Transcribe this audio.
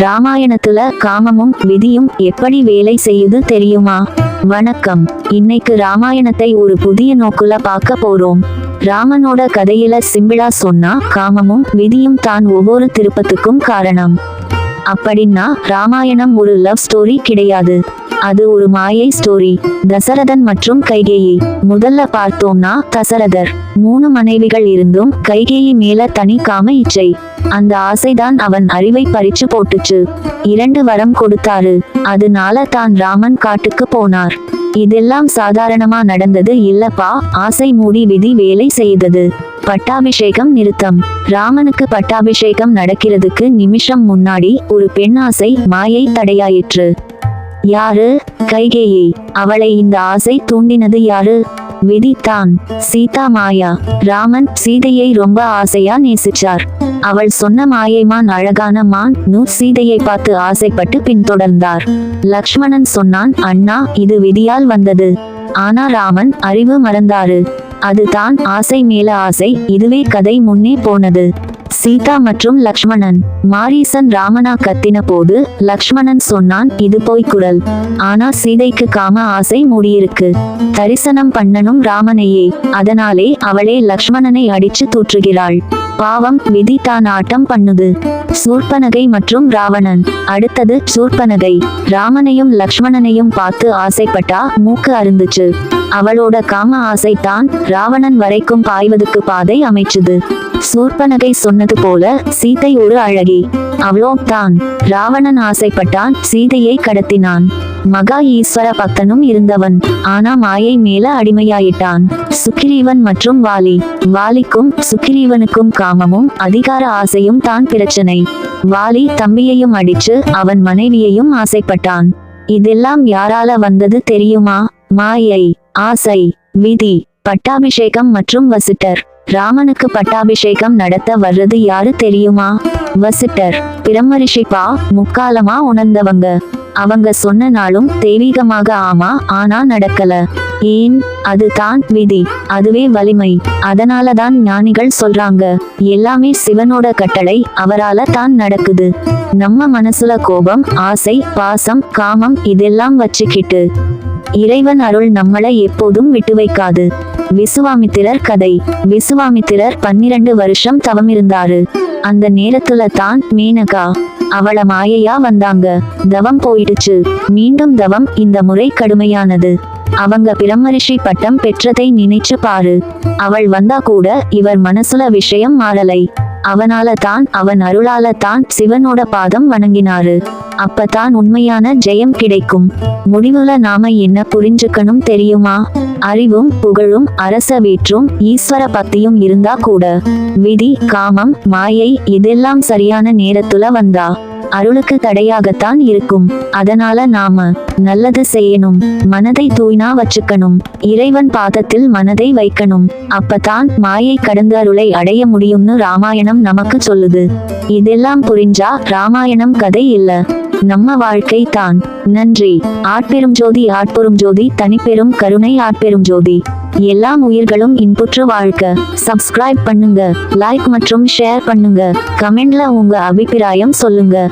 ராமாயணத்துல காமமும் விதியும் எப்படி வேலை செய்யுது தெரியுமா? வணக்கம். இன்னைக்கு ராமாயணத்தை ஒரு புதிய நோக்குல பார்க்க போறோம். ராமனோட கதையில சிம்பிளா சொன்னா காமமும் விதியும் தான் ஒவ்வொரு திருப்பத்துக்கும் காரணம். அப்படின்னா ராமாயணம் ஒரு லவ் ஸ்டோரி கிடையாது. அது ஒரு மாயை ஸ்டோரி. தசரதன் மற்றும் கைகேயி. முதல்ல பார்த்தோம்னா தசரதர். மூணு மனைவிகள் இருந்தும் கைகேயி மேல தனி காம இச்சை. அந்த ஆசைதான் அவன் அறிவை பறிச்சு போட்டுச்சு. இரண்டு வரம் கொடுத்தாரு. அதனால தான் ராமன் காட்டுக்கு போனார். இதெல்லாம் சாதாரணமா நடந்தது இல்லப்பா. ஆசை மூடி விதி வேலை செய்தது. பட்டாபிஷேகம் நிறுத்தம். ராமனுக்கு பட்டாபிஷேகம் நடக்கிறதுக்கு நிமிஷம் முன்னாடி ஒரு பெண் ஆசை மாயை தடையாயிற்று. யாரு? கைகேயி. அவளை இந்த ஆசை தூண்டினது யாரு? விதித்தான். சீதா மாயா ராமன் சீதையை ரொம்ப ஆசையா நேசிச்சார். அவள் சொன்ன மாயைமான் அழகான மான் நூ சீதையை பார்த்து ஆசைப்பட்டு பின்தொடர்ந்தார். லக்ஷ்மணன் சொன்னான் அண்ணா இது விதியால் வந்தது. ஆனா ராமன் அறிவு மறந்தாரு. அதுதான் ஆசை மேல ஆசை இதுவே கதை முன்னே போனது. சீதா மற்றும் லக்ஷ்மணன். மாரீசன் ராமனா கத்தின போது லக்ஷ்மணன் சொன்னான் இது போய் குரல். ஆனா சீதைக்கு காம ஆசை மூடியிருக்கு. தரிசனம் பண்ணனும் ராமனையே. அதனாலே அவளே லக்ஷ்மணனை அடிச்சு தூற்றுகிறாள். பாவம் விதி தான் ஆட்டம் பண்ணுது. சூர்பனகை மற்றும் ராவணன். அடுத்தது சூர்பனகை. ராமனையும் லக்ஷ்மணனையும் பார்த்து ஆசைப்பட்டா மூக்கு அருந்துச்சு. அவளோட காம ஆசை தான் ராவணன் வரைக்கும் பாய்வதுக்கு பாதை அமைச்சுது. சூர்பனகை சொன்னது போல சீதை ஒரு அழகி. அவ்வளோதான் தான். ராவணன் ஆசைப்பட்டான் சீதையை கடத்தினான். மகா ஈஸ்வர பக்தனும் இருந்தவன். ஆனா மாயை மேல அடிமையாயிட்டான். சுக்கிரீவன் மற்றும் வாலி. வாலிக்கும் சுக்கிரீவனுக்கும் காமமும் அதிகார ஆசையும் தான் பிரச்சனை. வாலி தம்பியையும் அடிச்சு அவன் மனைவியையும் ஆசைப்பட்டான். இதெல்லாம் யாரால வந்தது தெரியுமா? மாயை ஆசை விதி பட்டாபிஷேகம் மற்றும் வசிட்டர். ராமனுக்கு பட்டாபிஷேகம் நடத்த வர்றது யாரு தெரியுமா? வசிட்டர். பிரம்மரிஷிப்பா? முக்காலமா உணர்ந்தவங்க. அவங்க சொன்ன நாளும் தெய்வீகமாக ஆமா ஆனா நடக்கல. ஏன்? அதுதான் விதி. அதுவே வலிமை. அதனால தான் ஞானிகள் சொல்றாங்க. எல்லாமே சிவனோட கட்டளை அவரால தான் நடக்குது. நம்ம மனசுல கோபம் ஆசை பாசம் காமம் இதெல்லாம் வச்சுக்கிட்டு இறைவன் அருள் நம்மளை எப்போதும் விட்டு வைக்காது. விசுவாமித்திரர் கதை. விசுவாமித்திரர் பன்னிரண்டு வருஷம் தவமிருந்தாரு. அந்த நேரத்துல தான் மேனகா அவள மாயையா வந்தாங்க. தவம் போயிடுச்சு. மீண்டும் தவம் இந்த முறை கடுமையானது. அவங்க பிரம்மரிஷி பட்டம் பெற்றதை நினைச்சு பாரு. அவள் வந்தா கூட இவர் மனசுல விஷயம் மாறலை. அவனால தான் அவன் அருளால தான் சிவனோட பாதம் வணங்கினாரு. அப்பதான் உண்மையான ஜெயம் கிடைக்கும். முடிவுல நாம என்ன புரிஞ்சுக்கணும் தெரியுமா? அறிவும் புகழும் அரச வீற்றும் ஈஸ்வர பக்தியும் இருந்தா கூட. விதி காமம் மாயை இதெல்லாம் சரியான நேரத்துல வந்தா. அருளுக்கு தடையாகத்தான் இருக்கும். அதனால நாம நல்லது செய்யணும். மனதை தூய்னா வச்சுக்கணும். இறைவன் பாதத்தில் மனதை வைக்கணும். அப்பதான் மாயை கடந்த அருளை அடைய முடியும்னு ராமாயணம் நமக்கு சொல்லுது. இதெல்லாம் புரிஞ்சா ராமாயணம் கதை இல்ல. நம்ம வாழ்க்கை தான். நன்றி. ஆட்பெரும் ஜோதி ஆட்பெரும் ஜோதி தனிப்பெரும் கருணை ஆட்பெரும் ஜோதி. எல்லா உயிர்களும் இன்புற்று வாழ்க்க சப்ஸ்கிரைப் பண்ணுங்க. லைக் மற்றும் ஷேர் பண்ணுங்க. கமெண்ட்ல உங்க அபிப்பிராயம் சொல்லுங்க.